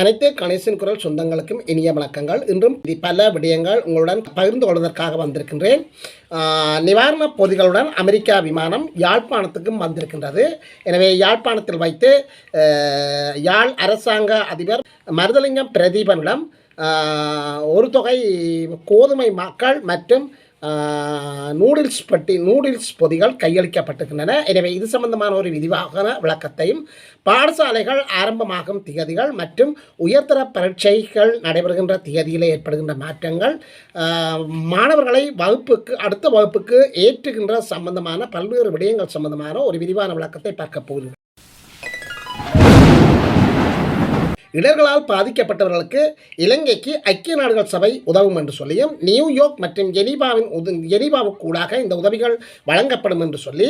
அனைத்து கணேசன் குரல் சொந்தங்களுக்கும் இனிய வணக்கங்கள். இன்றும் இது பல விடயங்கள் உங்களுடன் பகிர்ந்து கொள்வதற்காக வந்திருக்கின்றேன். நிவாரணப் பொதிகளுடன் அமெரிக்கா விமானம் யாழ்ப்பாணத்துக்கும் வந்திருக்கின்றது. எனவே யாழ்ப்பாணத்தில் வைத்து யாழ் அரசாங்க அதிபர் மருதலிங்கம் பிரதீபனிடம் ஒரு தொகை கோதுமை மக்கள் மற்றும் நூடுல்ஸ் பட்டி நூடுல்ஸ் பொதிகள் கையளிக்கப்பட்டிருக்கின்றன. எனவே இது சம்பந்தமான ஒரு விரிவான விளக்கத்தையும் பாடசாலைகள் ஆரம்பமாகும் திகதிகள் மற்றும் உயர்தர பரீட்சைகள் நடைபெறுகின்ற திகதியில் ஏற்படுகின்ற மாற்றங்கள் மாணவர்களை வகுப்புக்கு அடுத்த வகுப்புக்கு ஏற்றுகின்ற சம்பந்தமான பல்வேறு விடயங்கள் சம்பந்தமான ஒரு விரிவான விளக்கத்தை பார்க்க போகிறோம். இடர்களால் பாதிக்கப்பட்டவர்களுக்கு இலங்கைக்கு ஐக்கிய நாடுகள் சபை உதவும் என்று சொல்லியும் நியூயார்க் மற்றும் ஜெனீவாவின் உத ஜெனீவாவுக்கூடாக இந்த உதவிகள் வழங்கப்படும் என்று சொல்லி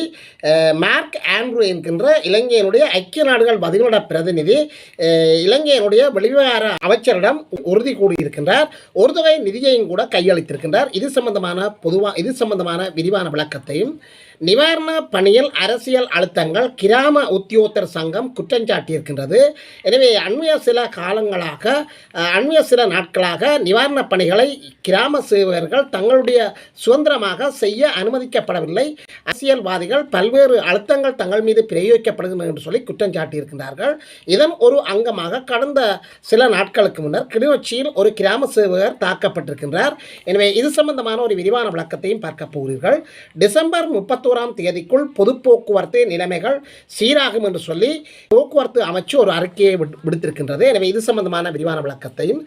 மார்க் ஆண்ட்ரூ என்கின்ற இலங்கையினுடைய ஐக்கிய நாடுகள் பதிலோட பிரதிநிதி இலங்கையினுடைய வெளிவிவகார அமைச்சரிடம் உறுதி கூறியிருக்கின்றார். ஒரு தொகை நிதியையும் கூட கையளித்திருக்கின்றார். இது சம்பந்தமான பொதுவா இது சம்பந்தமான விரிவான விளக்கத்தையும் நிவாரண பணியில் அரசியல் அழுத்தங்கள் கிராம உத்தியோகத்தர் சங்கம் குற்றஞ்சாட்டியிருக்கின்றது. எனவே அண்மைய சில காலங்களாக அண்மைய சில நாட்களாக நிவாரணப் பணிகளை கிராம சேவகர்கள் தங்களுடைய சுதந்திரமாக செய்ய அனுமதிக்கப்படவில்லை. அரசியல்வாதிகள் பல்வேறு அழுத்தங்கள் தங்கள் மீது பிரயோகிக்கப்படுகின்றன என்று சொல்லி குற்றம் சாட்டியிருக்கின்றார்கள். இதன் ஒரு அங்கமாக கடந்த சில நாட்களுக்கு முன்னர் கிளிநொச்சியில் ஒரு கிராம சேவகர் தாக்கப்பட்டிருக்கின்றார். எனவே இது சம்பந்தமான ஒரு விரிவான விளக்கத்தையும் பார்க்க போகிறீர்கள். டிசம்பர் முப்பத்தோராம் தேதிக்குள் பொது போக்குவரத்து நிலைமைகள் சீராகும் என்று சொல்லி போக்குவரத்து அமைச்சு ஒரு அறிக்கையை விடு- விடுத்திருக்கின்றது எனவே இது சம்பந்தமான விரிவான விளக்கத்தையும்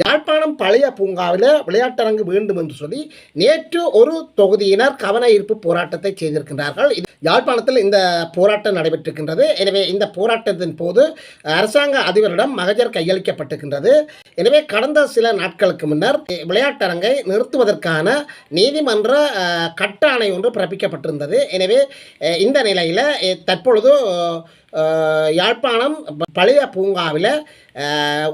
யாழ்ப்பாணம் பழைய பூங்காவில் விளையாட்டரங்கு வேண்டும் என்று சொல்லி நேற்று ஒரு தொகுதியினர் கவன ஈர்ப்பு போராட்டத்தை செய்திருக்கின்றார்கள். யாழ்ப்பாணத்தில் இந்த போராட்டம் நடைபெற்றிருக்கின்றது. எனவே இந்த போராட்டத்தின் போது அரசாங்க அதிபரிடம் மகஜர் கையளிக்கப்பட்டிருக்கின்றது. எனவே கடந்த சில நாட்களுக்கு முன்னர் விளையாட்டரங்கை நிறுத்துவதற்கான நீதிமன்ற கட்டாணை ஒன்று பிறப்பிக்கப்பட்டிருந்தது. எனவே இந்த நிலையில் தற்பொழுது யாழ்ப்பாணம் பழைய பூங்காவில்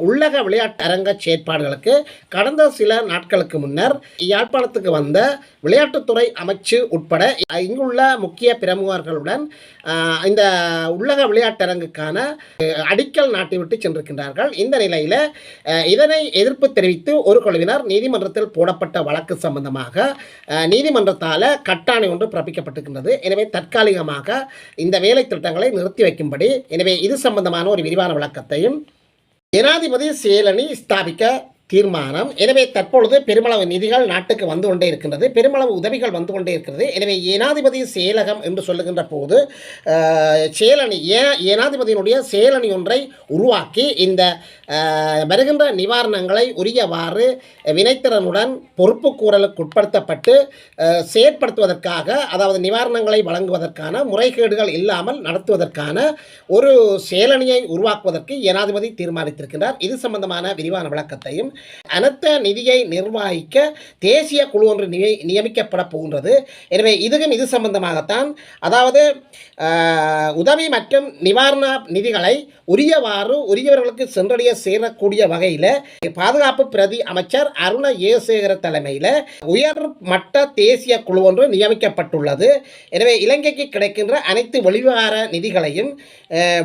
உள்ளக விளையாட்டு அரங்க செயற்பாடுகளுக்கு கடந்த சில நாட்களுக்கு முன்னர் யாழ்ப்பாணத்துக்கு வந்த விளையாட்டுத்துறை அமைச்சு உட்பட இங்குள்ள முக்கிய பிரமுகர்களுடன் இந்த உள்ளக விளையாட்டரங்குக்கான அடிக்கல் நாட்டிவிட்டு சென்றிருக்கின்றார்கள். இந்த நிலையில் இதனை எதிர்ப்பு தெரிவித்து ஒரு குழுவினர் நீதிமன்றத்தில் போடப்பட்ட வழக்கு சம்பந்தமாக நீதிமன்றத்தால் கட்டாணை ஒன்று பிறப்பிக்கப்பட்டிருக்கின்றது. எனவே தற்காலிகமாக இந்த வேலை திட்டங்களை நிறுத்தி வைக்கும்படி எனவே இது சம்பந்தமான ஒரு விரிவான விளக்கத்தையும் ஜனாதிபதி செயலணி ஸ்தாபிக்க தீர்மானம். எனவே தற்பொழுது பெருமளவு நிதிகள் நாட்டுக்கு வந்து கொண்டே இருக்கின்றது. பெருமளவு உதவிகள் வந்து கொண்டே இருக்கிறது. எனவே ஏனாதிபதி செயலகம் என்று சொல்லுகின்ற போது சேலணி செயலணி ஏ ஏனாதிபதியினுடைய செயலணி ஒன்றை உருவாக்கி இந்த வருகின்ற நிவாரணங்களை உரியவாறு வினைத்திறனுடன் பொறுப்பு கூறலுக்கு உட்படுத்தப்பட்டு செயற்படுத்துவதற்காக அதாவது நிவாரணங்களை வழங்குவதற்கான முறைகேடுகள் இல்லாமல் நடத்துவதற்கான ஒரு செயலணியை உருவாக்குவதற்கு ஏனாதிபதி தீர்மானித்திருக்கிறார் இது சம்பந்தமான விரிவான விளக்கத்தையும் அனைத்த நிதியை நிர்வகிக்க தேசிய குழு ஒன்று நியமிக்கப்பட போகின்றது. எனவே இதுவும் இது சம்பந்தமாகத்தான். அதாவது உதவி மற்றும் நிவாரண நிதிகளை உரியவாறு உரியவர்களுக்கு சென்றடைய சேரக்கூடிய வகையில் பாதுகாப்பு பிரதி அமைச்சர் அருண ஏசேகர தலைமையில் உயர் மட்ட தேசிய குழு ஒன்று நியமிக்கப்பட்டுள்ளது. எனவே இலங்கைக்கு கிடைக்கின்ற அனைத்து வெளிவார நிதிகளையும்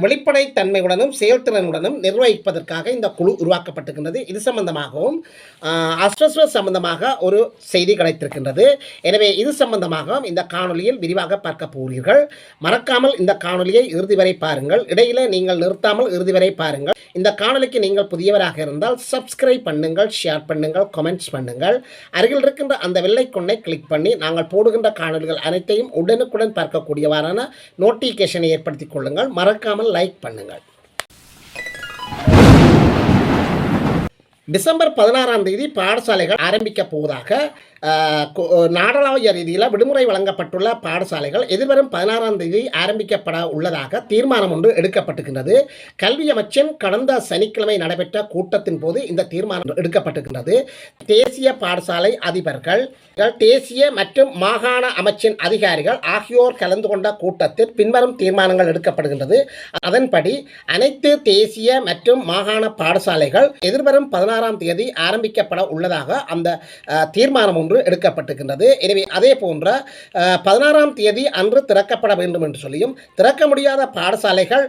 வெளிப்படைத்தன்மையுடனும் செயல்திறனுடனும் நிர்வகிப்பதற்காக இந்த குழு உருவாக்கப்பட்டிருக்கின்றது. இது சம்பந்தமாக சம்பந்தமாகவும் அஹ், அஸ்வஸ்வ சம்பந்தமாக ஒரு செய்தி கிடைத்திருக்கின்றது. எனவே இது சம்பந்தமாக இந்த காணொளியில் விரிவாக பார்க்க போகிறீர்கள். மறக்காமல் இந்த காணொலியை இறுதி வரை பாருங்கள். இடையில நீங்கள் நிறுத்தாமல் இறுதி வரை பாருங்கள். இந்த காணொளிக்கு நீங்கள் புதியவராக இருந்தால் சப்ஸ்கிரைப் பண்ணுங்கள் ஷேர் பண்ணுங்கள் கமெண்ட்ஸ் பண்ணுங்கள். அருகில் இருக்கின்ற அந்த வெள்ளைக்கொன்னை கிளிக் பண்ணி நாங்கள் போடுகின்ற காணொலிகள் அனைத்தையும் உடனுக்குடன் பார்க்கக்கூடியவாறான நோட்டிஃபிகேஷனை ஏற்படுத்திக் கொள்ளுங்கள். மறக்காமல் லைக் பண்ணுங்கள். டிசம்பர் பதினாறாம் தேதி பாடசாலைகள் ஆரம்பிக்க போவதாக நாடளாவிய ரீதியில் விடுமுறை வழங்கப்பட்டுள்ள பாடசாலைகள் எதிர்வரும் பதினாறாம் தேதி ஆரம்பிக்கப்பட உள்ளதாக தீர்மானம் ஒன்று எடுக்கப்பட்டுகின்றது கல்வி அமைச்சின் கடந்த சனிக்கிழமை நடைபெற்ற கூட்டத்தின் போது இந்த தீர்மானம் எடுக்கப்பட்டுகின்றது தேசிய பாடசாலை அதிபர்கள் தேசிய மற்றும் மாகாண அமைச்சின் அதிகாரிகள் ஆகியோர் கலந்து கொண்ட கூட்டத்தில் பின்வரும் தீர்மானங்கள் எடுக்கப்படுகின்றது. அதன்படி அனைத்து தேசிய மற்றும் மாகாண பாடசாலைகள் எதிர்வரும் பதினாறாம் தேதி ஆரம்பிக்கப்பட உள்ளதாக அந்த தீர்மானம் ஒன்று என்று எடுக்கப்பட்டிருக்கின்றது. எனவே அதே போன்ற பதினாறாம் தேதி அன்று திறக்கப்பட வேண்டும் என்று சொல்லியும் திறக்க முடியாத பாடசாலைகள்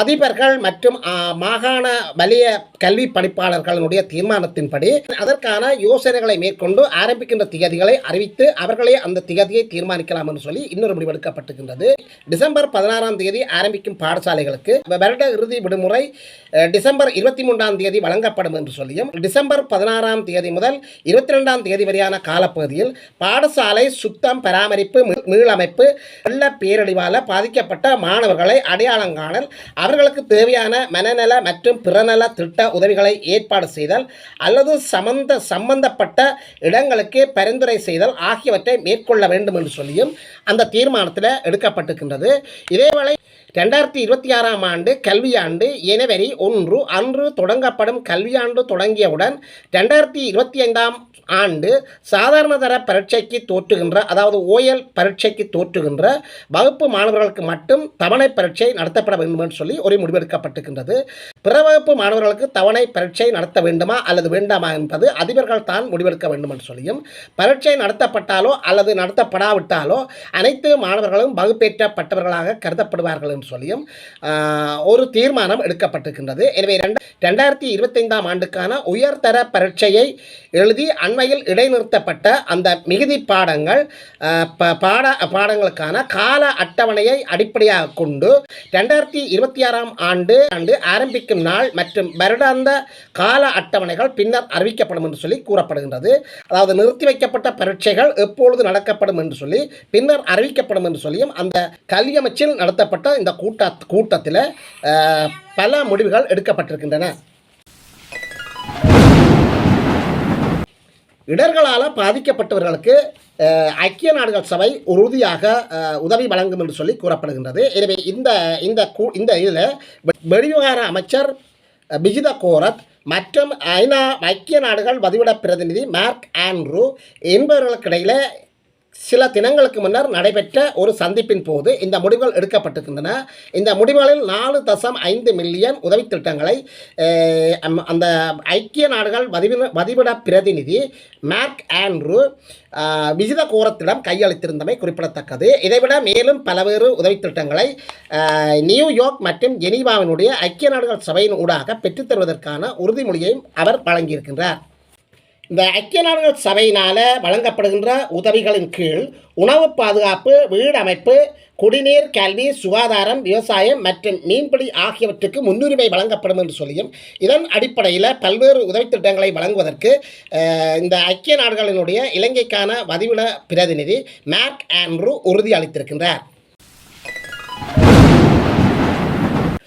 அதிபர்கள் மற்றும் மாகாண வலிய கல்வி பணிப்பாளர்களுடைய தீர்மானத்தின்படி அதற்கான யோசனைகளை மேற்கொண்டு ஆரம்பிக்கின்ற திகதிகளை அறிவித்து அவர்களே அந்த திகதியை தீர்மானிக்கலாம் என்று சொல்லி இன்னொரு முடிவு எடுக்கப்பட்டிருக்கின்றது. டிசம்பர் பதினாறாம் தேதி ஆரம்பிக்கும் பாடசாலைகளுக்கு வருட இறுதி விடுமுறை டிசம்பர் இருபத்தி மூன்றாம் தேதி வழங்கப்படும் என்று சொல்லியும் டிசம்பர் பதினாறாம் தேதி முதல் இருபத்தி ரெண்டாம் தேதி வரை வரையான காலப்பகுதியில் பாடசாலை சுத்தம் பராமரிப்பு மீளமைப்பு வெள்ள பேரழிவால் பாதிக்கப்பட்ட மாணவர்களை அடையாளம் காணல் அவர்களுக்கு தேவையான மனநல மற்றும் பிறநல திட்ட உதவிகளை ஏற்பாடு செய்தல் அல்லது சம்பந்த சம்பந்தப்பட்ட இடங்களுக்கு பரிந்துரை செய்தல் ஆகியவற்றை மேற்கொள்ள வேண்டும் என்று சொல்லியும் அந்த தீர்மானத்தில் எடுக்கப்பட்டிருக்கின்றது. இதேவேளை ரெண்டாயிரத்தி இருபத்தி ஆறாம் ஆண்டு கல்வியாண்டு ஜனவரி ஒன்று அன்று தொடங்கப்படும் கல்வியாண்டு தொடங்கியவுடன் ரெண்டாயிரத்தி இருபத்தி ஐந்தாம் ஆண்டு சாதாரண தர பரீட்சைக்கு தோற்றுகின்ற அதாவது ஓயல் பரீட்சைக்கு தோற்றுகின்ற வகுப்பு மாணவர்களுக்கு மட்டும் தவணை பரீட்சை நடத்தப்பட வேண்டும் என்று சொல்லி ஒரு முடிவெடுக்கப்பட்டிருக்கின்றது. பிற வகுப்பு மாணவர்களுக்கு தவணை பரீட்சை நடத்த வேண்டுமா அல்லது வேண்டாமா என்பது அதிபர்கள் தான் முடிவெடுக்க வேண்டும் என்று சொல்லியும் பரீட்சை நடத்தப்பட்டாலோ அல்லது நடத்தப்படாவிட்டாலோ அனைத்து மாணவர்களும் வகுப்பேற்றப்பட்டவர்களாக கருதப்படுவார்கள் என்று சொல்லியும் ஒரு தீர்மானம் எடுக்கப்பட்டிருக்கின்றது. எனவே ரெண்டாயிரத்தி இருபத்தைந்தாம் ஆண்டுக்கான உயர்தர பரீட்சையை எழுதி அண்மையில் இடைநிறுத்தப்பட்ட அந்த மிகுதி பாடங்கள் பாட பாடங்களுக்கான கால அட்டவணையை அடிப்படையாக கொண்டு ரெண்டாயிரத்தி இருபத்தி ஆறாம் ஆண்டு ஆண்டு ஆரம்பிக்கும் நாள் மற்றும் வருடாந்த கால அட்டவணைகள் பின்னர் அறிவிக்கப்படும் என்று சொல்லி கூறப்படுகின்றது. அதாவது நிறுத்தி வைக்கப்பட்ட பரீட்சைகள் எப்பொழுது நடக்கப்படும் என்று சொல்லி பின்னர் அறிவிக்கப்படும் என்று சொல்லியும் அந்த கல்வி அமைச்சில் நடத்தப்பட்ட இந்த கூட்ட கூட்டத்தில் பல முடிவுகள் எடுக்கப்பட்டிருக்கின்றன. இடர்களால் பாதிக்கப்பட்டவர்களுக்கு ஐக்கிய நாடுகள் சபை உறுதியாக உதவி வழங்கும் என்று சொல்லி கூறப்படுகின்றது. எனவே இந்த இந்த கூ இந்த இதில் வெளிவிவகார அமைச்சர் அஹ், பிஜித கோரத் மற்றும் ஐநா ஐக்கிய நாடுகள் வதிவிட பிரதிநிதி மார்க் ஆண்ட்ரூ என்பவர்களுக்கிடையில் சில தினங்களுக்கு முன்னர் நடைபெற்ற ஒரு சந்திப்பின் போது இந்த முடிவுகள் எடுக்கப்பட்டிருக்கின்றன. இந்த முடிவுகளில் நாலு தசம் ஐந்து மில்லியன் உதவி திட்டங்களை அம்- அந்த ஐக்கிய நாடுகள் வதிவிட வதிவிட பிரதிநிதி மேக் ஆண்ட்ரூ விஜித கோரத்திடம் கையளித்திருந்தமை குறிப்பிடத்தக்கது. இதைவிட மேலும் பல்வேறு உதவி திட்டங்களை நியூயார்க் மற்றும் ஜெனீவாவினுடைய ஐக்கிய நாடுகள் சபையின் ஊடாக பெற்றுத்தருவதற்கான உறுதிமொழியையும் அவர் வழங்கியிருக்கின்றார். இந்த ஐக்கிய நாடுகள் சபையினால் வழங்கப்படுகின்ற உதவிகளின் கீழ் உணவு பாதுகாப்பு வீடு அமைப்பு குடிநீர் கல்வி சுகாதாரம் விவசாயம் மற்றும் மீன்பிடி ஆகியவற்றுக்கு முன்னுரிமை வழங்கப்படும் என்று சொல்லியும் இதன் அடிப்படையில் பல்வேறு உதவி திட்டங்களை வழங்குவதற்கு இந்த ஐக்கிய நாடுகளினுடைய இலங்கைக்கான வதிவிட பிரதிநிதி மார்க் ஆண்ட்ரூ உறுதியளித்திருக்கின்றார்.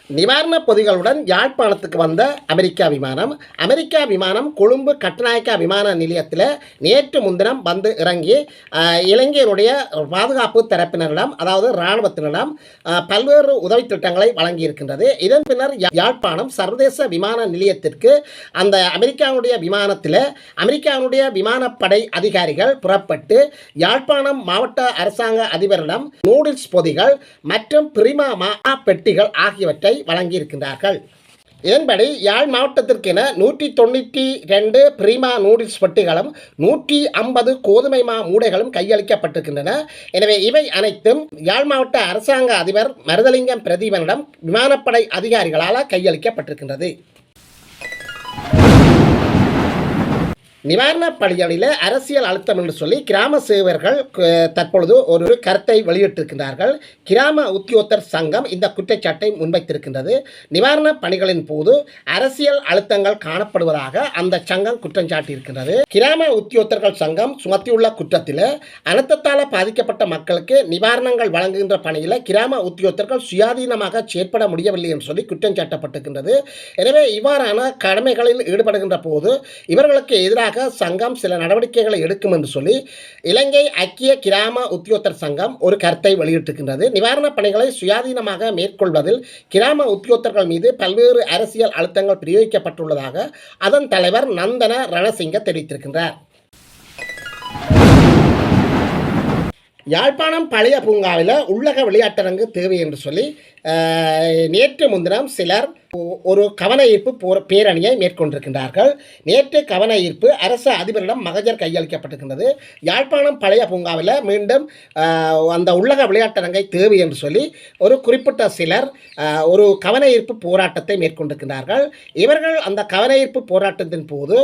நிவாரணப் பொதிகளுடன் யாழ்ப்பாணத்துக்கு வந்த அமெரிக்கா விமானம் அமெரிக்கா விமானம் கொழும்பு கட்டுநாயக்கா விமான நிலையத்தில் நேற்று முன்தினம் வந்து இறங்கி இலங்கையினுடைய பாதுகாப்பு தரப்பினரிடம் அதாவது இராணுவத்தினரிடம் பல்வேறு உதவித் திட்டங்களை வழங்கியிருக்கின்றது. இதன் பின்னர் யாழ்ப்பாணம் சர்வதேச விமான நிலையத்திற்கு அந்த அமெரிக்காவுடைய விமானத்தில் அமெரிக்காவுடைய விமானப்படை அதிகாரிகள் புறப்பட்டு யாழ்ப்பாணம் மாவட்ட அரசாங்க அதிபரிடம் நூடுல்ஸ் பொதிகள் மற்றும் பிரிமா மா பெட்டிகள் ஆகியவற்றை வழங்கியிருக்கின்றார்கள். இதன்படி யாழ் மாவட்டத்திற்கென நூற்றி தொண்ணூற்றி ரெண்டு பிரிமா நூடுல்ஸ் பெட்டிகளும் நூற்றி ஐம்பது கோதுமை மா மூடைகளும் கையளிக்கப்பட்டிருக்கின்றன. எனவே இவை அனைத்தும் யாழ் மாவட்ட அரசாங்க அதிபர் மருதலிங்கம் பிரதீபனிடம் விமானப்படை அதிகாரிகளால் கையளிக்கப்பட்டிருக்கின்றது. நிவாரணப் பணிகளில் அரசியல் அழுத்தம் என்று சொல்லி கிராம சேவர்கள் தற்பொழுது ஒரு கருத்தை வெளியிட்டிருக்கின்றார்கள். கிராம உத்தியோகத்தர் சங்கம் இந்த குற்றச்சாட்டை முன்வைத்திருக்கின்றது. நிவாரணப் பணிகளின் போது அரசியல் அழுத்தங்கள் காணப்படுவதாக அந்த சங்கம் குற்றம் சாட்டியிருக்கின்றது. கிராம உத்தியோகத்தர்கள் சங்கம் சுமத்தியுள்ள குற்றத்தில் அனர்த்தத்தால் பாதிக்கப்பட்ட மக்களுக்கு நிவாரணங்கள் வழங்குகின்ற பணியில் கிராம உத்தியோகத்தர்கள் சுயாதீனமாக செயற்பட முடியவில்லை என்று சொல்லி குற்றம் சாட்டப்பட்டிருக்கின்றது. எனவே இவ்வாறான கடமைகளில் ஈடுபடுகின்ற போது இவர்களுக்கு எதிராக சங்கம் சில நடவடிக்கைகளை எடுக்கும் என்று சொல்லி இலங்கை ஐக்கிய கிராம உத்தியோகத்தர் சங்கம் ஒரு கருத்தை வெளியிட்டிருக்கின்றது. நிவாரணப் பணிகளை சுயாதீனமாக மேற்கொள்வதில் கிராம உத்தியோகத்தர்கள் மீது பல்வேறு அரசியல் அழுத்தங்கள் பிரயோகிக்கப்பட்டுள்ளதாக அதன் தலைவர் நந்தன ரணசிங்க தெரிவித்திருக்கின்றார். யாழ்ப்பாணம் பழைய பூங்காவில் உள்ளக விளையாட்டரங்கு தேவை என்று சொல்லி நேற்று முன்தினம் சிலர் ஒரு கவன ஈர்ப்பு போர் பேரணியை மேற்கொண்டிருக்கின்றார்கள். நேற்று கவன ஈர்ப்பு அரசு அதிபரிடம் மகஜர் கையளிக்கப்பட்டிருக்கின்றது. யாழ்ப்பாணம் பழைய பூங்காவில் மீண்டும் அந்த உள்ளக விளையாட்டரங்கை தேவை என்று சொல்லி ஒரு குறிப்பிட்ட சிலர் ஒரு கவன ஈர்ப்பு போராட்டத்தை மேற்கொண்டிருக்கின்றார்கள். இவர்கள் அந்த கவன ஈர்ப்பு போராட்டத்தின் போது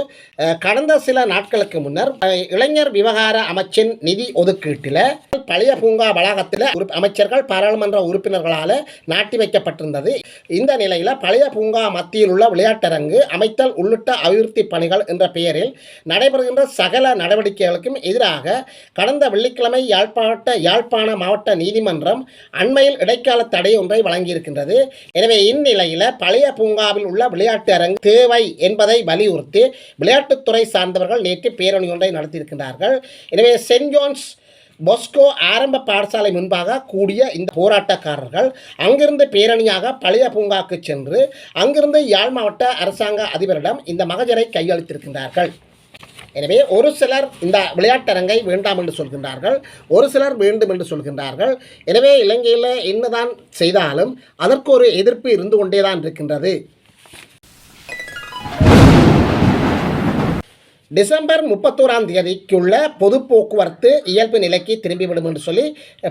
கடந்த சில நாட்களுக்கு முன்னர் இளைஞர் விவகார அமைச்சின் நிதி ஒதுக்கீட்டில் பழைய பூங்கா வளாகத்தில் அமைச்சர்கள் பாராளுமன்ற உறுப்பினர்களால் நாட்டி வைக்கப்பட்டிருந்தது. இந்த நிலையில் பழைய பழைய பூங்கா மத்தியில் உள்ள விளையாட்டரங்கு அமைத்தல் உள்ளிட்ட அபிவிருத்தி பணிகள் என்ற பெயரில் நடைபெறுகின்ற சகல நடவடிக்கைகளுக்கும் எதிராக கடந்த வெள்ளிக்கிழமை யாழ்ப்பாண யாழ்ப்பாண மாவட்ட நீதிமன்றம் அண்மையில் இடைக்கால தடை ஒன்றை வழங்கியிருக்கின்றது. எனவே இந்நிலையில் பழைய பூங்காவில் உள்ள விளையாட்டு அரங்கு தேவை என்பதை வலியுறுத்தி விளையாட்டுத்துறை சார்ந்தவர்கள் நேற்று பேரணி ஒன்றை நடத்தியிருக்கின்றார்கள். எனவே சென்ட் ஜோன்ஸ் பொஸ்கோ ஆரம்ப பாடசாலை முன்பாக கூடிய இந்த போராட்டக்காரர்கள் அங்கிருந்து பேரணியாக பழைய பூங்காக்கு சென்று அங்கிருந்து யாழ் மாவட்ட அரசாங்க அதிபரிடம் இந்த மகஜரை கையளித்திருக்கின்றார்கள். எனவே ஒரு சிலர் இந்த விளையாட்டரங்கை வேண்டாம் என்று சொல்கின்றார்கள். ஒரு சிலர் வேண்டும் என்று சொல்கின்றார்கள். எனவே இலங்கையில் என்னதான் செய்தாலும் அதற்கு ஒரு எதிர்ப்பு இருந்து கொண்டே தான் இருக்கின்றது. டிசம்பர் முப்பத்தோராம் தேதிக்குள்ள பொது போக்குவரத்து இயல்பு நிலைக்கு திரும்பிவிடும் என்று சொல்லி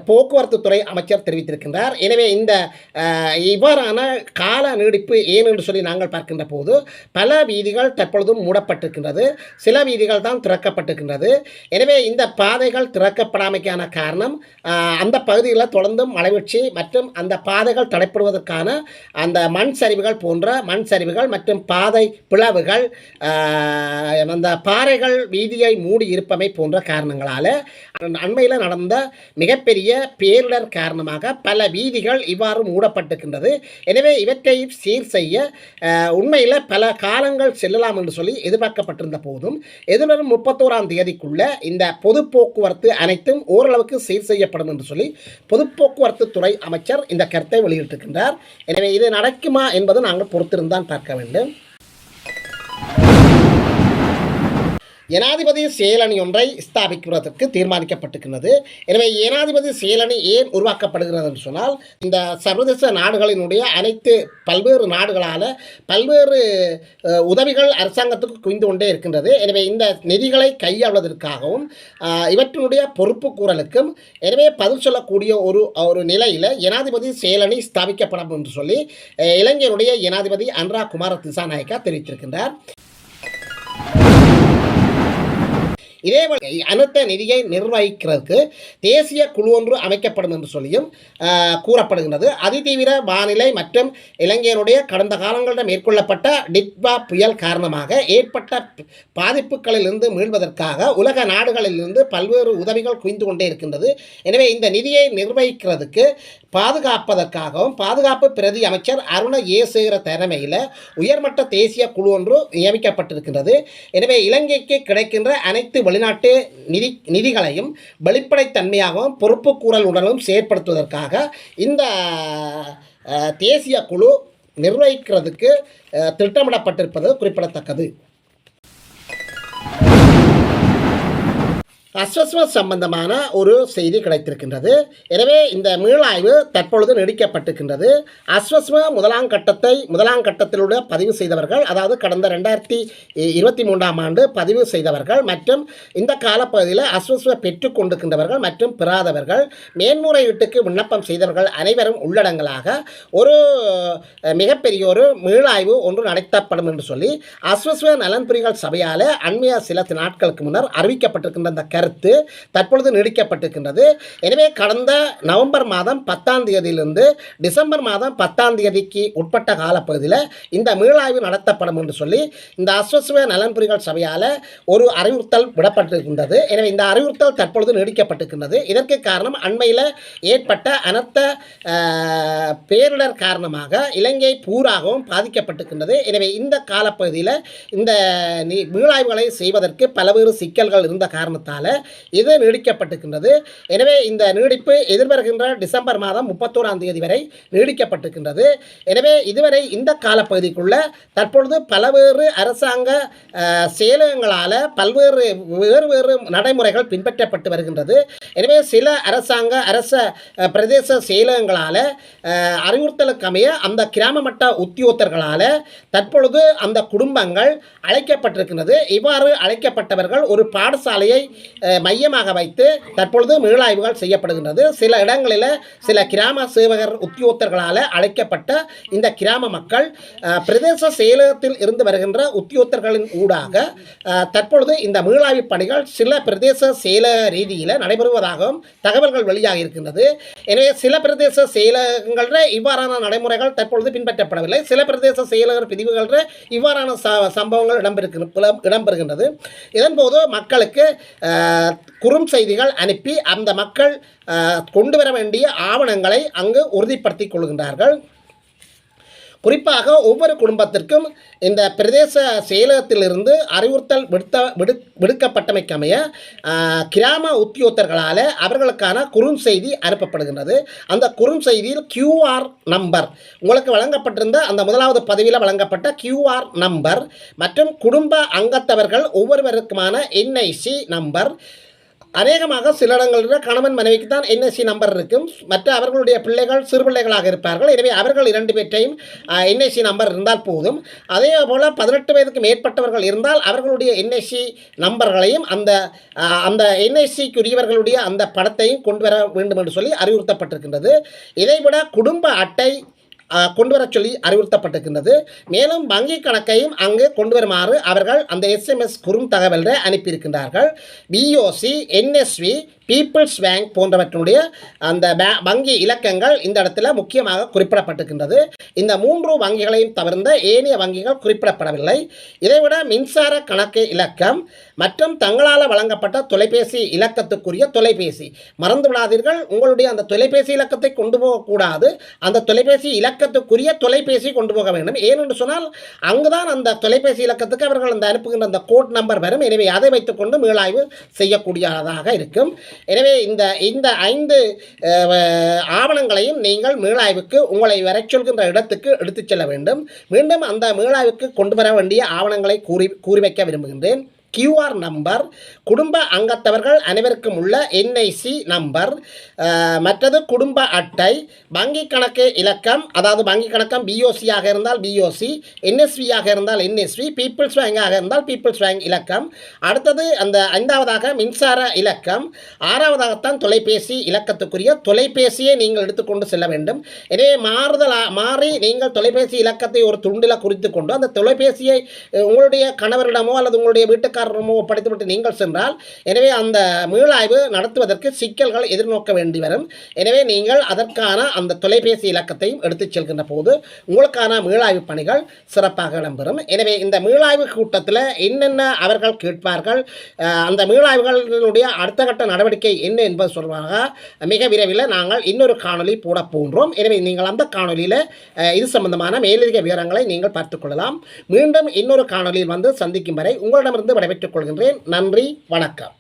போக்குவரத்து துறை அமைச்சர் தெரிவித்திருக்கின்றார். எனவே இந்த இவ்வாறான கால நீடிப்பு ஏன் என்று சொல்லி நாங்கள் பார்க்கின்ற போது பல வீதிகள் தற்பொழுதும் மூடப்பட்டிருக்கின்றது. சில வீதிகள் தான் திறக்கப்பட்டிருக்கின்றது. எனவே இந்த பாதைகள் திறக்கப்படாமைக்கான காரணம் அந்த பகுதிகளில் தொடர்ந்தும் மலைவீழ்ச்சி மற்றும் அந்த பாதைகள் தடைப்படுவதற்கான அந்த மண் சரிவுகள் போன்ற மண் சரிவுகள் மற்றும் பாதை பிளவுகள் அந்த பாறைகள் வீதியை மூடி இருப்பமை போன்ற காரணங்களால் அண்மையில் நடந்த மிகப்பெரிய பேரிடர் காரணமாக பல வீதிகள் இவ்வாறு மூடப்பட்டிருக்கின்றது. எனவே இவற்றை சீர் செய்ய உண்மையில் பல காலங்கள் செல்லலாம் என்று சொல்லி எதிர்பார்க்கப்பட்டிருந்த போதும் எதிர்வரும் முப்பத்தோராம் தேதிக்குள்ள இந்த பொது போக்குவரத்து அனைத்தும் ஓரளவுக்கு சீர் செய்யப்படும் என்று சொல்லி பொது போக்குவரத்து துறை அமைச்சர் இந்த கருத்தை வெளியிட்டிருக்கின்றார். எனவே இது நடக்குமா என்பது நாங்கள் பொறுத்திருந்தான் பார்க்க வேண்டும். ஜனாதிபதி செயலணி ஒன்றை ஸ்தாபிக்கிறதற்கு தீர்மானிக்கப்பட்டிருக்கிறது எனவே ஜனாதிபதி செயலணி ஏன் உருவாக்கப்படுகிறது என்று சொன்னால் இந்த சர்வதேச நாடுகளினுடைய அனைத்து பல்வேறு நாடுகளால் பல்வேறு உதவிகள் அரசாங்கத்துக்கு குவிந்து கொண்டே இருக்கின்றது. எனவே இந்த நிதிகளை கையாள்வதற்காகவும் இவற்றினுடைய பொறுப்பு கூறலுக்கும் எனவே பதில் சொல்லக்கூடிய ஒரு ஒரு நிலையில் ஜனாதிபதி செயலணி ஸ்தாபிக்கப்படும் என்று சொல்லி இளைஞருடைய ஜனாதிபதி அன்ரா குமார திசாநாயக்கா தெரிவித்திருக்கின்றார். இதேபோல் அனைத்த நிதியை நிர்வகிக்கிறதுக்கு தேசிய குழு ஒன்று அமைக்கப்படும் என்று சொல்லியும் கூறப்படுகின்றது. அதிதீவிர வானிலை மற்றும் இலங்கையினுடைய கடந்த காலங்களில் மேற்கொள்ளப்பட்ட டிட்வா புயல் காரணமாக ஏற்பட்ட பாதிப்புகளிலிருந்து மீள்வதற்காக உலக நாடுகளிலிருந்து பல்வேறு உதவிகள் குவிந்து கொண்டே இருக்கின்றது. எனவே இந்த நிதியை நிர்வகிக்கிறதுக்கு பாதுகாப்பதற்காகவும் பாதுகாப்பு பிரதி அமைச்சர் அருண ஏசுகிற தலைமையில் உயர்மட்ட தேசிய குழு ஒன்று நியமிக்கப்பட்டிருக்கின்றது. எனவே இலங்கைக்கு கிடைக்கின்ற அனைத்து வெளிநாட்டு நிதி நிதிகளையும் வெளிப்படைத்தன்மையாகவும் பொறுப்பு கூறலுடனும் செயற்படுத்துவதற்காக இந்த தேசிய குழு நிர்வகிக்கிறதுக்கு திட்டமிடப்பட்டிருப்பது குறிப்பிடத்தக்கது. அஸ்வஸ்வ சம்பந்தமான ஒரு செய்தி கிடைத்திருக்கின்றது. எனவே இந்த மீளாய்வு தற்பொழுது நீடிக்கப்பட்டிருக்கின்றது. அஸ்வஸ்வ முதலாம் கட்டத்தை முதலாம் கட்டத்திலுடைய பதிவு செய்தவர்கள் அதாவது கடந்த ரெண்டாயிரத்தி இருபத்தி மூன்றாம் ஆண்டு பதிவு செய்தவர்கள் மற்றும் இந்த காலப்பகுதியில் அஸ்வஸ்வ பெற்றுக்கொண்டிருக்கின்றவர்கள் மற்றும் பெறாதவர்கள் மேன்முறையீட்டுக்கு விண்ணப்பம் செய்தவர்கள் அனைவரும் உள்ளடங்கலாக ஒரு மிகப்பெரிய ஒரு மீளாய்வு ஒன்று நடத்தப்படும் என்று சொல்லி அஸ்வஸ்வ நலன்புரிகள் சபையால் அண்மைய சில நாட்களுக்கு முன்னர் அறிவிக்கப்பட்டிருக்கின்ற அந்த கருத்து தற்பொழுது நீடிக்கப்பட்டிருக்கின்றது. எனவே கடந்த நவம்பர் மாதம் பத்தாம் தேதியிலிருந்து டிசம்பர் மாதம் பத்தாம் தேதிக்கு உட்பட்ட காலப்பகுதியில் இந்த மீளாய்வு நடத்தப்படும் என்று சொல்லி இந்த அஸ்வஸ்வ நலன்புரிகள் சபையால் ஒரு அறிவுறுத்தல் விடப்பட்டிருக்கின்றது. எனவே இந்த அறிவுறுத்தல் தற்பொழுது நீடிக்கப்பட்டிருக்கின்றது. இதற்கு காரணம் அண்மையில் ஏற்பட்ட அனர்த்த பேரிடர் காரணமாக இலங்கை பூராகவும் பாதிக்கப்பட்டிருக்கின்றது. எனவே இந்த காலப்பகுதியில் இந்த நீ- மீளாய்வுகளை செய்வதற்கு பல்வேறு சிக்கல்கள் இருந்த காரணத்தால் இது நீடிக்கப்பட்டிருக்கின்றது. எனவே இந்த நீடிப்பு எதிர்வருகின்ற டிசம்பர் மாதம் முப்பத்தோராம் தேதி வரை நீடிக்கப்பட்டிருக்கின்றது. எனவே இதுவரை இந்த காலப்பகுதிக்குள்ள தற்பொழுது பல்வேறு அரசாங்க செயலகங்களால் பல்வேறு வேறு வேறு நடைமுறைகள் பின்பற்றப்பட்டு வருகின்றது. எனவே சில அரசாங்க அரச பிரதேச செயலகங்களால் அறிவுறுத்தலுக்கு அமைய அந்த கிராம மட்ட உத்தியோகத்தர்களால் தற்பொழுது அந்த குடும்பங்கள் அழைக்கப்பட்டிருக்கின்றது. இவ்வாறு அழைக்கப்பட்டவர்கள் ஒரு பாடசாலையை மையமாக வைத்து தற்பொழுது மீளாய்வுகள் செய்யப்படுகின்றது. சில இடங்களில் சில கிராம சேவகர் உத்தியோகத்தர்களால் அழைக்கப்பட்ட இந்த கிராம மக்கள் பிரதேச செயலகத்தில் இருந்து வருகின்ற உத்தியோகத்தர்களின் ஊடாக தற்பொழுது இந்த மீளாய்வு பணிகள் சில பிரதேச செயலக ரீதியில் நடைபெறுவதாகவும் தகவல்கள் வெளியாக இருக்கின்றது. எனவே சில பிரதேச செயலகங்களில் இவ்வாறான நடைமுறைகள் தற்பொழுது பின்பற்றப்படவில்லை. சில பிரதேச செயலகர் பிரிவுகளில் இவ்வாறான ச சம்பவங்கள் இடம்பெறுகிற இடம்பெறுகின்றது. இதன்போது மக்களுக்கு குறும் செய்திகள் அனுப்பி அந்த மக்கள் கொண்டு வர வேண்டிய ஆவணங்களை அங்கு உறுதிப்படுத்திக் கொள்கின்றார்கள். குறிப்பாக ஒவ்வொரு குடும்பத்திற்கும் இந்த பிரதேச செயலகத்திலிருந்து அறிவுறுத்தல் விடுத்த விடு விடுக்கப்பட்டமைக்கமைய கிராம உத்தியோகத்தர்களால் அவர்களுக்கான குறுஞ்செய்தி அனுப்பப்படுகின்றது. அந்த குறுஞ்செய்தியில் கியூஆர் நம்பர் உங்களுக்கு வழங்கப்பட்டிருந்த அந்த முதலாவது பதவியில் வழங்கப்பட்ட கியூஆர் நம்பர் மற்றும் குடும்ப அங்கத்தவர்கள் ஒவ்வொருவருக்குமான என்ஐசி நம்பர் அநேகமாக சில இடங்களில் கணவன் மனைவிக்கு தான் என்எஸ்சி நம்பர் இருக்கும். மற்ற அவர்களுடைய பிள்ளைகள் சிறு பிள்ளைகளாக இருப்பார்கள். எனவே அவர்கள் இரண்டு பேற்றையும் என்எஸ்சி நம்பர் இருந்தால் போதும். அதே போல் பதினெட்டு வயதுக்கு மேற்பட்டவர்கள் இருந்தால் அவர்களுடைய என்எஸ்சி நம்பர்களையும் அந்த அந்த என்எஸ்சிக்குரியவர்களுடைய அந்த படத்தையும் கொண்டு வர வேண்டும் என்று சொல்லி அறிவுறுத்தப்பட்டிருக்கின்றது. இதைவிட குடும்ப அட்டை கொண்டு வரச் சொல்லி அறிவுறுத்தப்பட்டிருக்கின்றது. மேலும் வங்கி கணக்கையும் அங்கு கொண்டு வருமாறு அவர்கள் அந்த எஸ்எம்எஸ் குறும் குறுந்தகவலை அனுப்பியிருக்கின்றார்கள். பிஓசி என்எஸ்வி பீப்புள்ஸ் பேங்க் போன்றவற்றினுடைய அந்த வங்கி இலக்கங்கள் இந்த இடத்துல முக்கியமாக குறிப்பிடப்பட்டிருக்கின்றது. இந்த மூன்று வங்கிகளையும் தவிர்ந்த ஏனைய வங்கிகள் குறிப்பிடப்படவில்லை. இதைவிட மின்சார கணக்கு இலக்கம் மற்றும் தங்களால் வழங்கப்பட்ட தொலைபேசி இலக்கத்துக்குரிய தொலைபேசி. மறந்து விடாதீர்கள். உங்களுடைய அந்த தொலைபேசி இலக்கத்தை கொண்டு போகக்கூடாது. அந்த தொலைபேசி இலக்க இலக்கத்துக்குரிய தொலைபேசி கொண்டு போக வேண்டும். ஏனென்று சொன்னால் அங்குதான் அந்த தொலைபேசி இலக்கத்துக்கு அவர்கள் அந்த அனுப்புகின்ற அந்த கோட் நம்பர் வரும். எனவே அதை வைத்துக்கொண்டு மீளாய்வு செய்யக்கூடியதாக இருக்கும். எனவே இந்த இந்த ஐந்து ஆவணங்களையும் நீங்கள் மீளாய்வுக்கு உங்களை வரச் சொல்கின்ற இடத்துக்கு எடுத்துச் செல்ல வேண்டும். மீண்டும் அந்த மீளாய்வுக்கு கொண்டு வர வேண்டிய ஆவணங்களை கூறி கூறி வைக்க விரும்புகின்றேன். கியூஆர் நம்பர் குடும்ப அங்கத்தவர்கள் அனைவருக்கும் உள்ள என்ஐசி நம்பர் மற்றது குடும்ப அட்டை வங்கி கணக்கு இலக்கம் அதாவது வங்கி கணக்கம் பிஓசியாக இருந்தால் பிஓசி என்எஸ்வியாக இருந்தால் என்எஸ்வி பீப்புள்ஸ் பேங்காக இருந்தால் பீப்புள்ஸ் பேங்க் இலக்கம். அடுத்தது அந்த ஐந்தாவதாக மின்சார இலக்கம். ஆறாவதாகத்தான் தொலைபேசி இலக்கத்துக்குரிய தொலைபேசியை நீங்கள் எடுத்துக்கொண்டு செல்ல வேண்டும். எனவே மாறுதலா மாறி நீங்கள் தொலைபேசி இலக்கத்தை ஒரு துண்டில் குறித்து கொண்டு அந்த தொலைபேசியை உங்களுடைய கணவரிடமோ அல்லது உங்களுடைய வீட்டுக்காரரிடமோ படித்துவிட்டு நீங்கள் சென்றால் எனவே அந்த மீளாய்வு நடத்துவதற்கு சிக்கல்கள் எதிர்நோக்க வேண்டி வரும். எனவே நீங்கள் அதற்கான அந்த தொலைபேசி இலக்கத்தையும் எடுத்துச் செல்கின்ற போது உங்களுக்கான மீளாய்வு பணிகள் சிறப்பாக இடம்பெறும். எனவே இந்த மீளாய்வு கூட்டத்தில் என்னென்ன அவர்கள் கேட்பார்கள் அந்த மீளாய்வுகளுடைய அடுத்த கட்ட நடவடிக்கை என்ன என்பது சொல்வாங்க மிக விரைவில் நாங்கள் இன்னொரு காணொளி போட போன்றோம் எனவே நீங்கள் அந்த காணொளியில் இது சம்பந்தமான மேலதிக விவரங்களை நீங்கள் பார்த்துக்கொள்ளலாம் மீண்டும் இன்னொரு காணொலியில் வந்து சந்திக்கும் வரை உங்களிடமிருந்து விடைபெற்றுக் கொள்கின்றேன். நன்றி வணக்கம்.